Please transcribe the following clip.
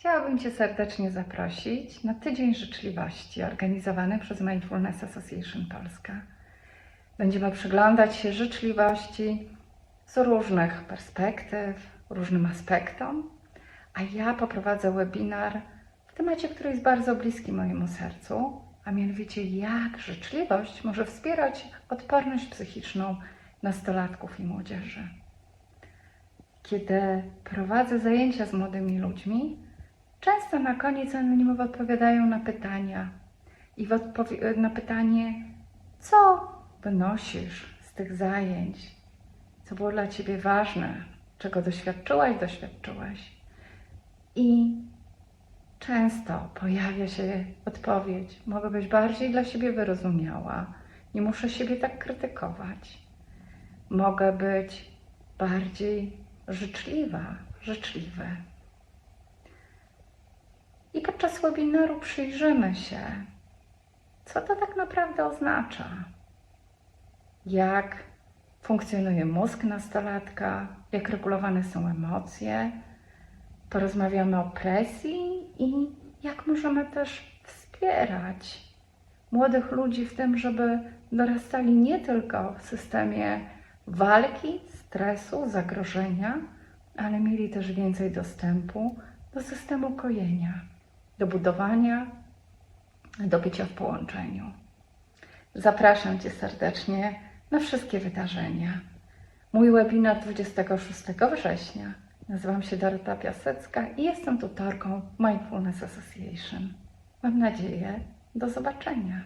Chciałabym Cię serdecznie zaprosić na Tydzień Życzliwości organizowany przez Mindfulness Association Polska. Będziemy przyglądać się życzliwości z różnych perspektyw, różnym aspektom, a ja poprowadzę webinar w temacie, który jest bardzo bliski mojemu sercu, a mianowicie jak życzliwość może wspierać odporność psychiczną nastolatków i młodzieży. Kiedy prowadzę zajęcia z młodymi ludźmi, często na koniec oni mi odpowiadają na pytania. I na pytanie, co wynosisz z tych zajęć, co było dla Ciebie ważne, czego doświadczyłaś, doświadczyłaś. I często pojawia się odpowiedź: Mogę być bardziej dla siebie wyrozumiała, nie muszę siebie tak krytykować. Mogę być bardziej życzliwa, życzliwy. Webinaru przyjrzymy się, co to tak naprawdę oznacza. Jak funkcjonuje mózg nastolatka, jak regulowane są emocje. Porozmawiamy o presji i jak możemy też wspierać młodych ludzi w tym, żeby dorastali nie tylko w systemie walki, stresu, zagrożenia, ale mieli też więcej dostępu do systemu kojenia, do budowania, do bycia w połączeniu. Zapraszam Cię serdecznie na wszystkie wydarzenia. Mój webinar 26 września. Nazywam się Dorota Piasecka i jestem tutorką Mindfulness Association. Mam nadzieję, do zobaczenia.